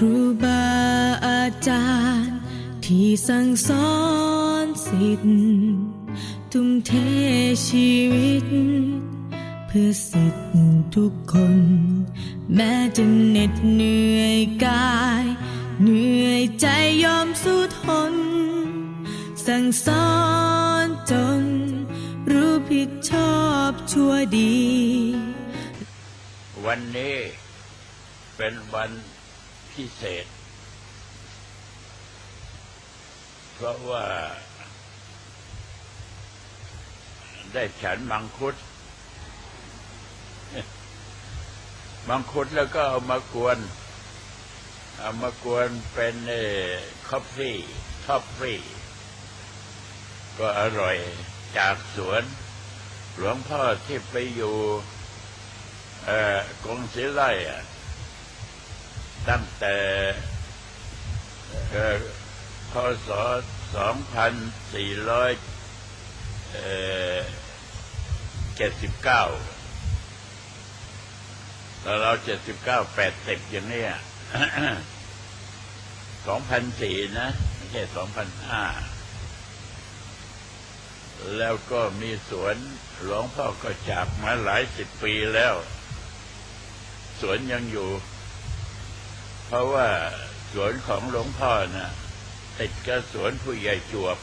ครูบาอาจารย์ ที่สั่งสอนสิทธิ์ทุ่มเทชีวิต เพื่อสิทธิ์ทุกคน แม้จะเหน็ดเหนื่อยกาย เหนื่อยใจยอมสู้ทน สั่งสอนจน รู้ผิดชอบชั่วดี วันนี้เป็นวัน พิเศษ เพราะว่า ได้ฉันมังคุด มังคุดแล้วก็เอามากวน เอามากวนเป็นเอ่อคอฟฟี่คอฟฟี่ก็อร่อยจากสวน หลวงพ่อที่ไปอยู่เออกรุงศรีไล่ะ ตั้งแต่เอ่อพศ 2479ตอนเรา 79 80 อย่างเนี้ย2004 นะ ไม่ใช่ 2005 แล้วก็มีสวนหลวงพ่อก็จากมาหลายสิบปีแล้ว สวนยังอยู่ เพราะว่าสวนของหลวงพ่อนะ่ะติดกับสวนผู้ใหญ่จวบ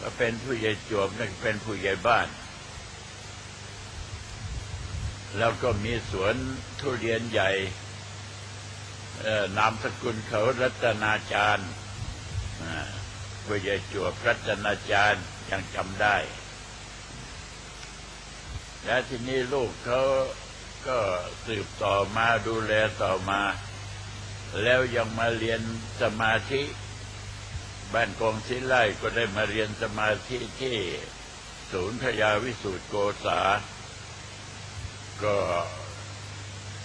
ก็เป็นผู้ใหญ่จวบนั่นเป็นผู้ใหญ่บ้าน แล้วก็มีสวนทุเรียนใหญ่นามสกุลเขารัตนาจารย์ผู้ใหญ่จวบรัตนาจารย์ยังจำได้ และทีนี้ลูกเขา ก็สืบต่อมาดูแลต่อมา แล้วยังมาเรียนสมาธิ บ้านกองศิไลก็ได้มาเรียนสมาธิที่ศูนย์พยาวิสุทธิโกษา ก็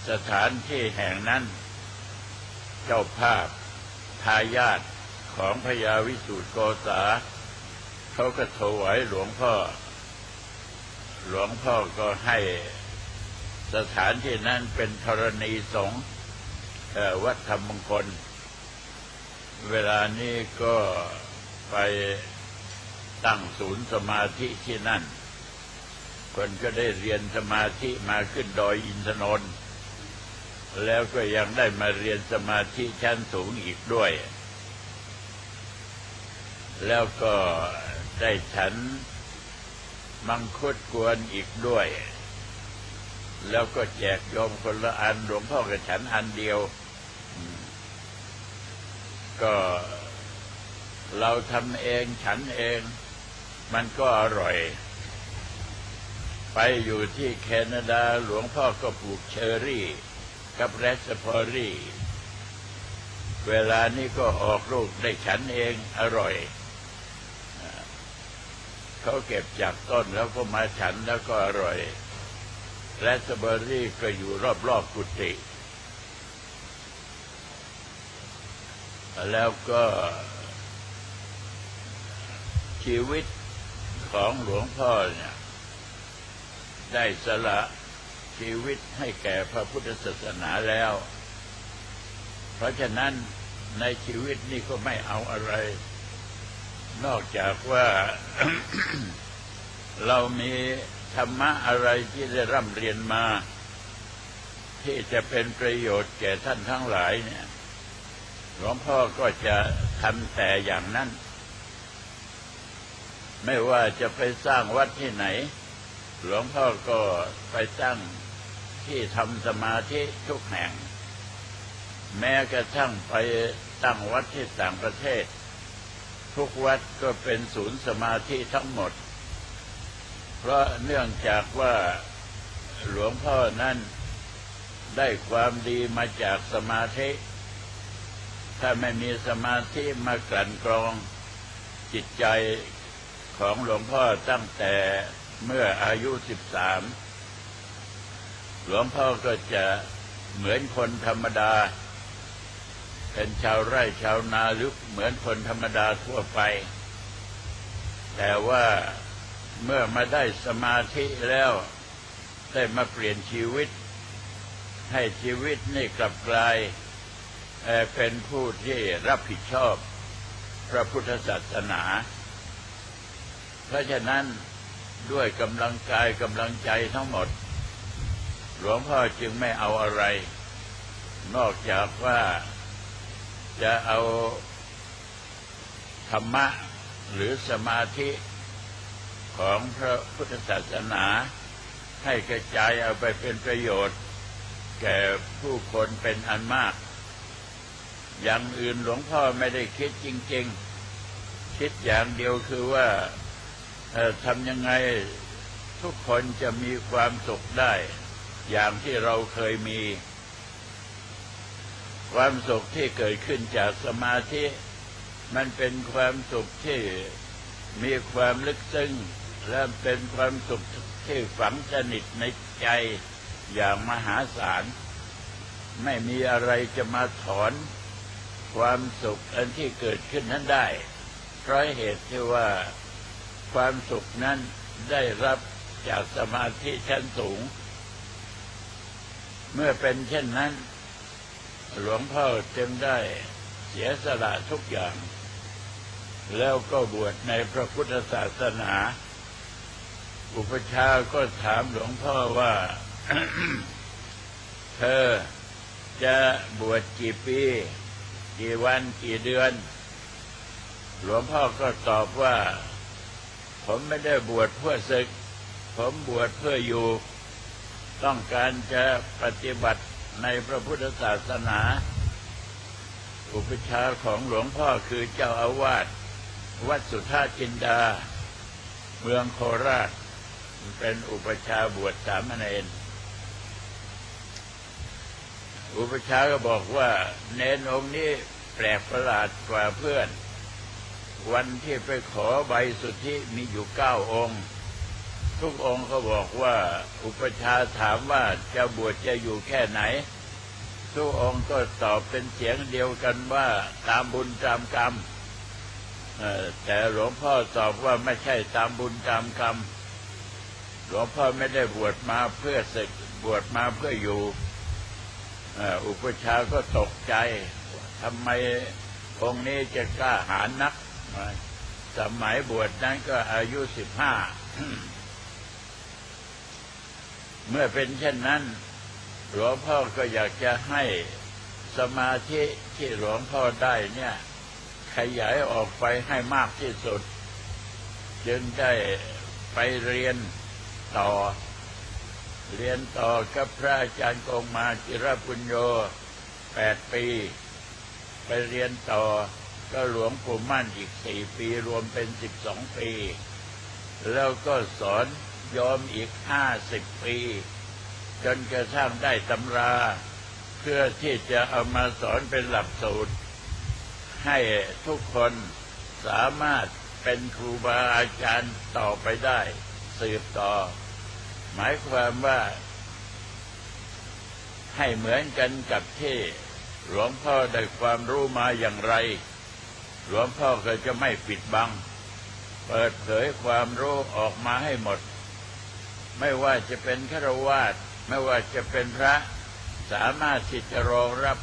สถานที่แห่งนั้น เจ้าภาพทายาทของพญาวิสุทธิโกษา เขาก็ถวายหลวงพ่อ หลวงพ่อก็ให้ สถานที่นั้นเป็นธรณีสงฆ์วัดธรรมมงคล เวลานี้ก็ไปตั้งศูนย์สมาธิที่นั่น คนก็ได้เรียนสมาธิมาขึ้นดอยอินทนนท์แล้วก็ยังได้มาเรียนสมาธิชั้นสูงอีกด้วย แล้วก็ได้ฉันมังคุดกวนอีกด้วย แล้วก็แจกโยมคนละอันหลวงพ่อกับฉันอันเดียว ก็เราทำเองฉันเอง มันก็อร่อย ไปอยู่ที่แคนาดาหลวงพ่อก็ปลูกเชอร์รี่ กับแรสพอรี่ เวลานี้ก็ออกลูกได้ฉันเองอร่อยเขาเก็บจากต้นแล้วก็มาฉันแล้วก็อร่อย แรสเบอร์รี่ก็อยู่รอบๆกุฏิแล้วก็ชีวิตของหลวงพ่อเนี่ย ได้สละชีวิตให้แก่พระพุทธศาสนาแล้ว เพราะฉะนั้นในชีวิตนี้ก็ไม่เอาอะไร นอกจากว่าเรามี ธรรมะอะไรที่ได้ร่ำเรียนมา ที่จะเป็นประโยชน์แก่ท่านทั้งหลายเนี่ยหลวงพ่อก็จะทำแต่อย่างนั้น ไม่ว่าจะไปสร้างวัดที่ไหน หลวงพ่อก็ไปตั้งที่ทำสมาธิทุกแห่ง แม้กระทั่งไปตั้งวัดที่ต่างประเทศ ทุกวัดก็เป็นศูนย์สมาธิทั้งหมด เพราะเนื่องจากว่าหลวงพ่อนั้นได้ความดีมาจากสมาธิ ถ้าไม่มีสมาธิมากลั่นกรองจิตใจของหลวงพ่อตั้งแต่เมื่ออายุสิบสามหลวงพ่อก็จะเหมือนคนธรรมดา เป็นชาวไร่ชาวนาหรือเหมือนคนธรรมดาทั่วไป แต่ว่า เมื่อมาได้สมาธิแล้ว ได้มาเปลี่ยนชีวิต ให้ชีวิตนี่กลับกลายเป็นผู้ที่รับผิดชอบพระพุทธศาสนา เพราะฉะนั้นด้วยกำลังกายกำลังใจทั้งหมด หลวงพ่อจึงไม่เอาอะไร นอกจากว่าจะเอาธรรมะหรือสมาธิ ของพระพุทธศาสนาให้กระจายเอาไปเป็นประโยชน์ แก่ผู้คนเป็นอันมาก อย่างอื่นหลวงพ่อไม่ได้คิดจริง ๆ คิดอย่างเดียวคือว่าทำยังไงทุกคนจะมีความสุขได้ อย่างที่เราเคยมี ความสุขที่เกิดขึ้นจากสมาธิ มันเป็นความสุขที่มีความลึกซึ้ง และเป็นความสุขที่ฝังสนิทในใจอย่างมหาศาล ไม่มีอะไรจะมาถอนความสุขอันที่เกิดขึ้นนั้นได้ เพราะเหตุที่ว่าความสุขนั้นได้รับจากสมาธิชั้นสูง เมื่อเป็นเช่นนั้น หลวงพ่อจึงได้เสียสละทุกอย่าง แล้วก็บวชในพระพุทธศาสนา อุปชาก็ถามหลวงพ่อว่า เธอจะบวชกี่ปี กี่วันกี่เดือน หลวงพ่อก็ตอบว่า ผมไม่ได้บวชเพื่อศึก ผมบวชเพื่ออยู่ ต้องการจะปฏิบัติในพระพุทธศาสนา อุปชาของหลวงพ่อคือเจ้าอาวาสวัดสุทธาจินดา เมืองโคราช เป็นอุปชาบวชสามเณรอุปชาก็บอกว่า เนนองค์นี้แปลกประหลาดกว่าเพื่อน วันที่ไปขอใบสุทธิมีอยู่เก้าองค์ ทุกองค์ก็บอกว่า อุปชาถามว่าจะบวชจะอยู่แค่ไหน ทุกองค์ก็ตอบเป็นเสียงเดียวกันว่าตามบุญตามกรรมแต่หลวงพ่อตอบว่าไม่ใช่ตามบุญตามกรรม หลวงพ่อไม่ได้บวชมาเพื่อศึกบวชมาเพื่ออยู่อุปชาก็ตกใจทำไมองค์นี้จะกล้าหาญนัก สมัยบวชนั้นก็อายุสิบห้า เมื่อเป็นเช่นนั้น หลวงพ่อก็อยากจะให้สมาธิที่หลวงพ่อได้เนี่ย ขยายออกไปให้มากที่สุด จึงได้ไปเรียน ต่อ เรียนต่อกับพระอาจารย์กงมาจิรปุญโยแปดปี ไปเรียนต่อก็หลวงปู่มั่นอีกสี่ปีรวมเป็นสิบสองปี แล้วก็สอนยอมอีกห้าสิบปี จนกระทั่งได้ตำรา เพื่อที่จะเอามาสอนเป็นหลักสูตร ให้ทุกคนสามารถเป็นครูบาอาจารย์ต่อไปได้ สืบต่อ หมายความว่าให้เหมือนกันกับที่หลวงพ่อได้ความรู้มาอย่างไร หลวงพ่อก็จะไม่ปิดบัง เปิดเผยความรู้ออกมาให้หมด ไม่ว่าจะเป็นฆราวาสไม่ว่าจะเป็นพระ สามารถที่จะรองรับ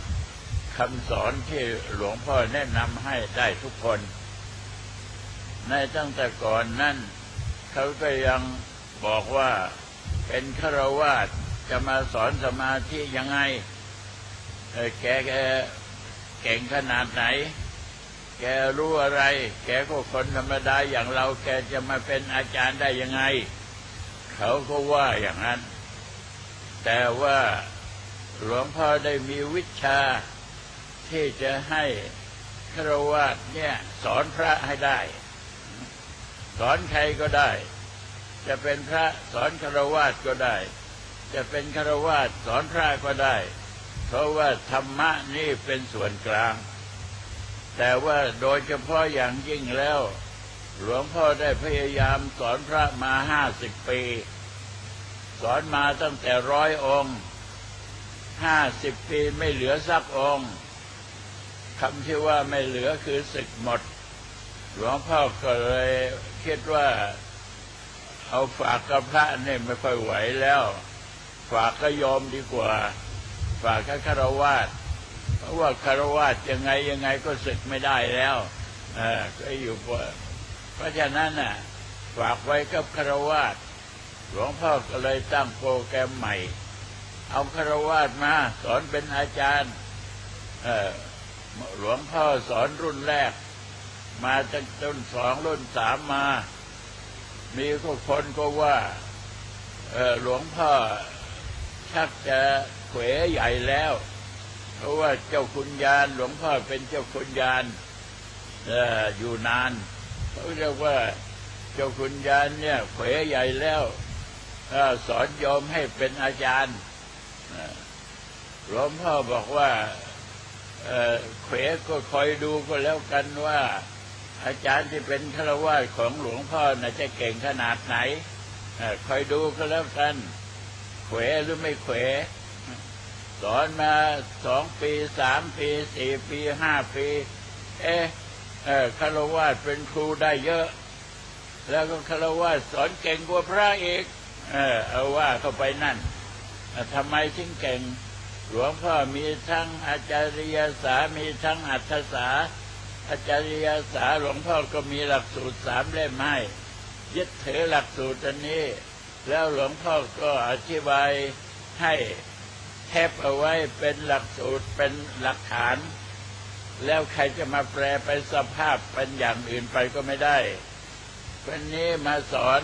คำสอนที่หลวงพ่อแนะนำให้ได้ทุกคน ในตั้งแต่ก่อนนั้น เขาก็ยังบอกว่า เป็นฆราวาสจะมาสอนสมาธิยังไงแกแกเก่งขนาดไหน แกรู้อะไร แกก็คนธรรมดาอย่างเรา แกจะมาเป็นอาจารย์ได้ยังไง เขาก็ว่าอย่างนั้น แต่ว่าหลวงพ่อได้มีวิชาที่จะให้ฆราวาสเนี่ย สอนพระให้ได้ สอนใครก็ได้ จะเป็นพระสอนฆรวาสก็ได้ จะเป็นฆรวาสสอนพระก็ได้ เพราะว่าธรรมะนี่เป็นส่วนกลาง แต่ว่าโดยเฉพาะอย่างยิ่งแล้ว หลวงพ่อได้พยายามสอนพระมาห้าสิบปี สอนมาตั้งแต่ร้อยองค์ห้าสิบปีไม่เหลือสักองค์คำที่ว่าไม่เหลือคือศึกหมด หลวงพ่อก็เลยคิดว่า เอาฝากกับพระเนี่ยไม่ค่อยไหวแล้ว ฝากก็ยอมดีกว่า ฝากกับฆรวาสเพราะว่าคารวะยังไงยังไงก็ศึกไม่ได้แล้วเออก็อยู่เพราะเพราะฉะนั้นน่ะ ฝากไว้กับคารวะหลวงพ่อก็เลยตั้งโปรแกรมใหม่ เอาคารวะมาสอนเป็นอาจารย์เออหลวงพ่อสอนรุ่นแรก มาตั้งต้นสองรุ่นสามมา มีก็คนก็ว่าหลวงพ่อชักจะเขวใหญ่แล้ว เพราะว่าเจ้าคุณยานหลวงพ่อเป็นเจ้าคุณยานอออยู่นานเขาเรียกว่าเจ้าคุณยานเนี่ยเขวใหญ่แล้วออสอนโยมให้เป็นอาจารย์หลวงพ่อบอกว่าเออเขวก็คอยดูก็แล้วกันว่า อาจารย์ที่เป็นฆราวาสของหลวงพ่อน่ะจะเก่งขนาดไหนอคอยดูก็แล้วกันเขวหรือไม่เขวสอนมาสองปีสามปีสี่ปีห้าปี เอ๊ะเออคาวาสเป็นครูได้เยอะ แล้วก็คาวาสสอนเก่งกว่าพระเอกเออเอาว่าเข้าไปนั่นทำไมถึงเก่ง หลวงพ่อมีทั้งอาจารยศาสตร์มีทั้งอัตถศาส อาจารยศาสตร์หลวงพ่อก็มีหลักสูตรสามเล่มให้ยึดถือหลักสูตรอันนี้ แล้วหลวงพ่อก็อธิบายให้แทบเอาไว้เป็นหลักสูตรเป็นหลักฐาน แล้วใครจะมาแปลไปสภาพเป็นอย่างอื่นไปก็ไม่ได้คนนี้มาสอน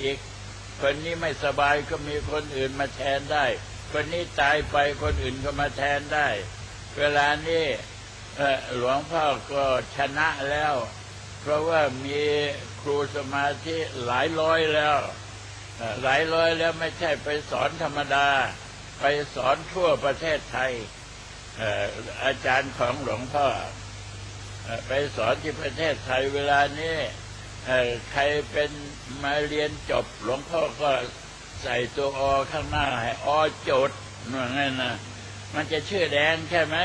อีกคนนี้ไม่สบายก็มีคนอื่นมาแทนได้ คนนี้ตายไปคนอื่นก็มาแทนได้ เวลานี้ หลวงพ่อก็ชนะแล้ว เพราะว่ามีครูสมาธิหลายร้อยแล้ว หลายร้อยแล้วไม่ใช่ไปสอนธรรมดา ไปสอนทั่วประเทศไทย อาจารย์ของหลวงพ่อ ไปสอนที่ประเทศไทยเวลานี้ใครเป็นมาเรียนจบหลวงพ่อก็ใส่ตัวอข้างหน้าให้อจดว่างั้นนะมันจะชื่อแดงใช่ไหม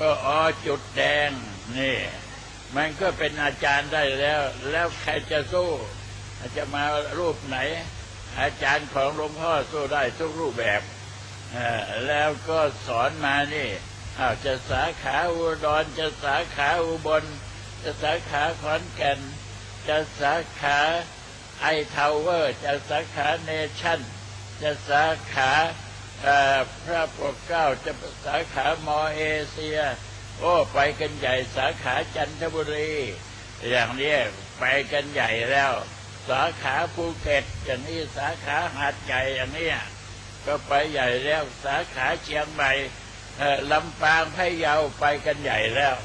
ก็อจุดแดงนี่ มันก็เป็นอาจารย์ได้แล้ว แล้วใครจะสู้จะมารูปไหน อาจารย์ของหลวงพ่อสู้ได้ทุกรูปแบบอ่อแล้วก็สอนมานี่อาจะสาขาอุดรจะสาขาอุบล จะสาขาขอนแก่น จะสาขาไอทาวเวอร์ จะสาขาเนชั่น จะสาขา พระปกเก้าจะสาขามอเอเชีย โอ้ไปกันใหญ่สาขาจันทบุรี อย่างนี้ไปกันใหญ่แล้ว สาขาภูเก็ตอย่างนี้สาขาหาดใหญ่อย่างนี้ก็ไปใหญ่แล้วสาขาเชียงใหม่ลำปางพะเยาไปกันใหญ่แล้ว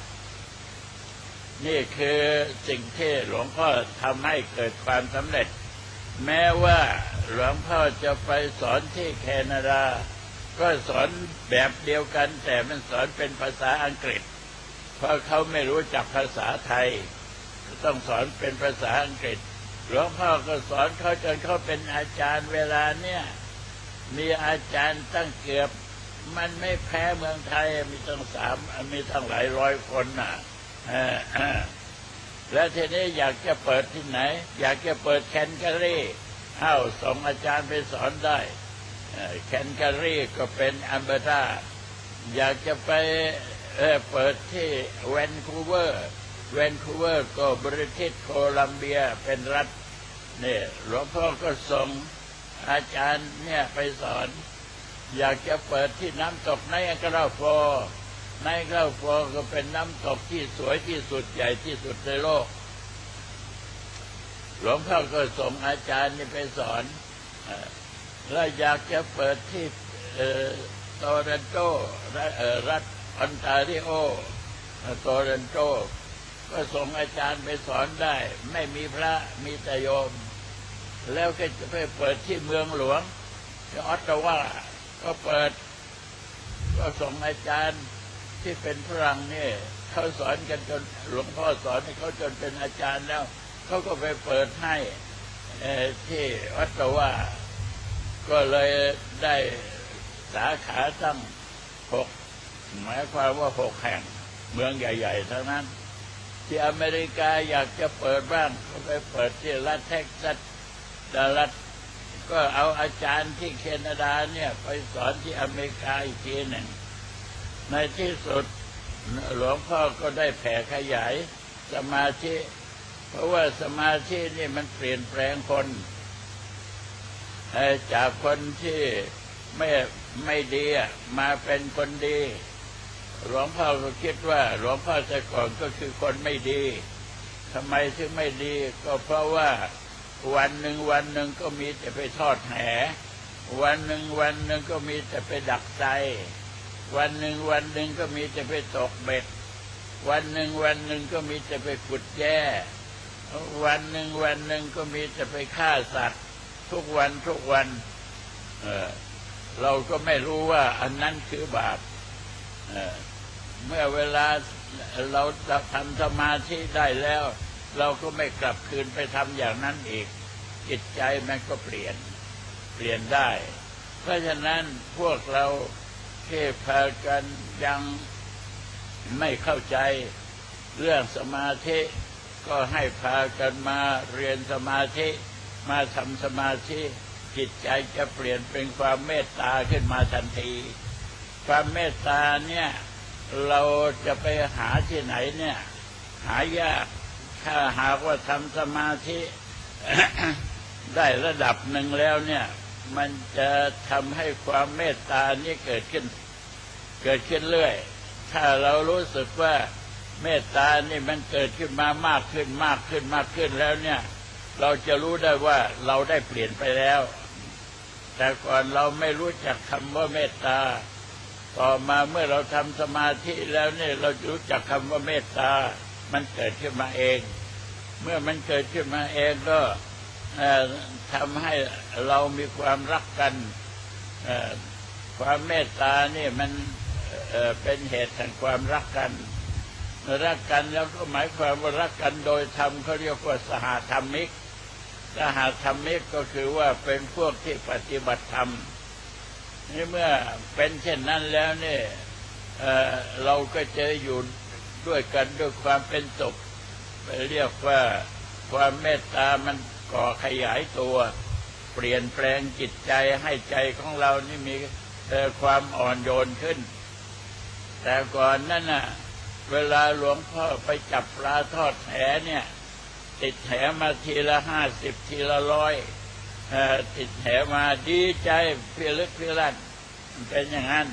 นี่คือสิ่งที่หลวงพ่อทำให้เกิดความสำเร็จ แม้ว่า หลวงพ่อจะไปสอนที่แคนาดา ก็สอนแบบเดียวกัน แต่มันสอนเป็นภาษาอังกฤษ เพราะเขาไม่รู้จักภาษาไทย ต้องสอนเป็นภาษาอังกฤษ หลวงพ่อก็สอนเขาจนเขาเป็นอาจารย์เวลาเนี่ยมีอาจารย์ตั้งเกือบ มันไม่แพ้เมืองไทยมีตั้งสามมีตั้งหลายร้อยคนน่ะแล้วทีนี้อยากจะเปิดที่ไหน อยากจะเปิดแคนการี เอ้าส่งอาจารย์ไปสอนได้แคนการีก็เป็นอัมเบร่าอยากจะไปเเปิดที่แวนคูเวอร์แวนคูเวอร์ก็บริทิชโคลัมเบียเป็นรัฐเนี่ยหลวงพ่อก็ส่งอาจารย์เนี่ยไปสอน อยากจะเปิดที่น้ำตกไนกราฟอร์ไนกราฟอร์ก็เป็นน้ำตกที่สวยที่สุดใหญ่ที่สุดในโลก หลวงพ่อก็ส่งอาจารย์นี่ไปสอนอแล้วอยากจะเปิดที่เอ่อโตเรนโตรัฐออรัฐออนตาริโอเอ่อโตเรนโต ก็ส่งอาจารย์ไปสอนได้ ไม่มีพระมีแต่โยม แล้วก็จะไปเปิดที่เมืองหลวงที่ออตตาวาก็เปิด ก็ส่งอาจารย์ที่เป็นฝรั่งนี่เขาสอนกันจนหลวงพ่อสอนให้เขาจนเป็นอาจารย์แล้ว เขาก็ไปเปิดให้ที่ออตตาวาก็เลยได้สาขาตั้งหกหมายความว่าหกแห่ง เมืองใหญ่ๆทั้งนั้น ที่อเมริกาอยากจะเปิดบ้างก็ไปเปิดที่รัฐเท็กซัสดัลลัสก็เอาอาจารย์ที่แคนาดาเนี่ย ไปสอนที่อเมริกาอีกทีหนึ่ง ในที่สุดหลวงพ่อก็ได้แผ่ขยายสมาธิ เพราะว่าสมาธินี่มันเปลี่ยนแปลงคนจากคนที่ไม่ไม่ดีมาเป็นคนดี หลวงพ่อก็คิดว่า หลวงพ่อแต่ก่อนก็คือคนไม่ดีทำไมถึงไม่ดี ก็เพราะว่าวันหนึ่งวันหนึ่งก็มีแต่ไปทอดแห วันหนึ่งวันหนึ่งก็มีแต่ไปดักใจวันหนึ่งวันหนึ่งก็มีแต่ไปตกเบ็ด วันหนึ่งวันหนึ่งก็มีแต่ไปขุดแย่ วันหนึ่งวันหนึ่งก็มีแต่ไปฆ่าสัตว์ ทุกวันทุกวันเออเราก็ไม่รู้ว่าอันนั้นคือบาปเออเมื่อเวลาเราทำสมาธิได้แล้ว เราก็ไม่กลับคืนไปทำอย่างนั้นอีก จิตใจมันก็เปลี่ยนเปลี่ยนได้ เพราะฉะนั้นพวกเราเทพากันยังไม่เข้าใจเรื่องสมาธิ ก็ให้พากันมาเรียนสมาธิมาทำสมาธิจิตใจจะเปลี่ยนเป็นความเมตตาขึ้นมาทันที ความเมตตาเนี่ยเราจะไปหาที่ไหนเนี่ย หายากถ้าหากว่าทำสมาธิได้ระดับหนึ่งแล้วเนี่ย มันจะทำให้ความเมตตานี่เกิดขึ้น เกิดขึ้นเรื่อย ถ้าเรารู้สึกว่า เมตตานี่มันเกิดขึ้นมามากขึ้นมากขึ้นมากขึ้นแล้วเนี่ย เราจะรู้ได้ว่าเราได้เปลี่ยนไปแล้ว แต่ก่อนเราไม่รู้จักคำว่าเมตตา ต่อมาเมื่อเราทำสมาธิแล้วเนี่ยเรารู้จักคำว่าเมตตา มันเกิดขึ้นมาเอง เมื่อมันเกิดขึ้นมาเองก็ทำให้เรามีความรักกันความเมตตานี่มันเป็นเหตุแห่งความรักกัน รักกันแล้วก็หมายความว่ารักกันโดยธรรมเขาเรียกว่าสหธรรมิก สหธรรมิกก็คือว่าเป็นพวกที่ปฏิบัติธรรมนี่เมื่อเป็นเช่นนั้นแล้วเนี่ยเอ่อเราก็จะอยู่ด้วยกันด้วยความเป็นสุขเรียกว่าความเมตตามันก่อขยายตัว เปลี่ยนแปลงจิตใจให้ใจของเรานี่มีเอ่อความอ่อนโยนขึ้น แต่ก่อนนั่นน่ะ เวลาหลวงพ่อไปจับปลาทอดแหเนี่ย ติดแหมาทีละห้าสิบทีละร้อยติดแหมาดีใจเพียลึกเพียลั่นเป็นอย่างนั้น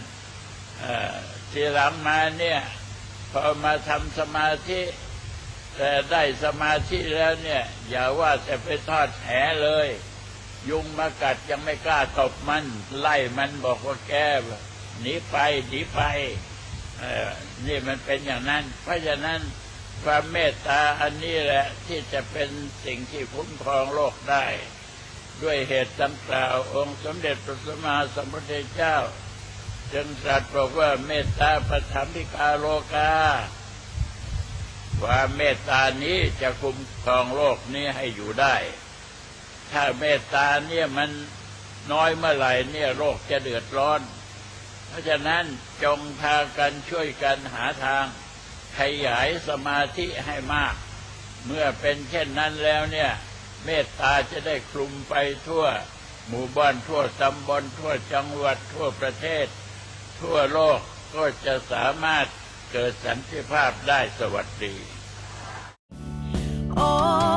ทีหลังมาเนี่ย พอมาทำสมาธิ แต่ได้สมาธิแล้วเนี่ย อย่าว่าแต่ไปทอดแหเลย ยุงมากัดยังไม่กล้าตบมัน ไล่มันบอกว่าแกหนีไปหนีไป นี่มันเป็นอย่างนั้น เพราะฉะนั้นความเมตตาอันนี้แหละที่จะเป็นสิ่งที่คุ้มครองโลกได้ ด้วยเหตุดังกล่าวองค์สมเด็จพระสัมมาสัมพุทธเจ้า จึงตรัสบอกว่าเมตตาปฐมพิกาโลกาความเมตตานี้จะคุ้มครองโลกนี้ให้อยู่ได้ ถ้าเมตตาเนี่ยมันน้อยเมื่อไหร่เนี่ยโลกจะเดือดร้อน เพราะฉะนั้นจงพากันช่วยกันหาทางขยายสมาธิให้มาก เมื่อเป็นเช่นนั้นแล้วเนี่ย เมตตาจะได้คลุมไปทั่ว หมู่บ้านทั่วตำบลทั่วจังหวัดทั่วประเทศ ทั่วโลกก็จะสามารถเกิดสันติภาพได้สวัสดี oh.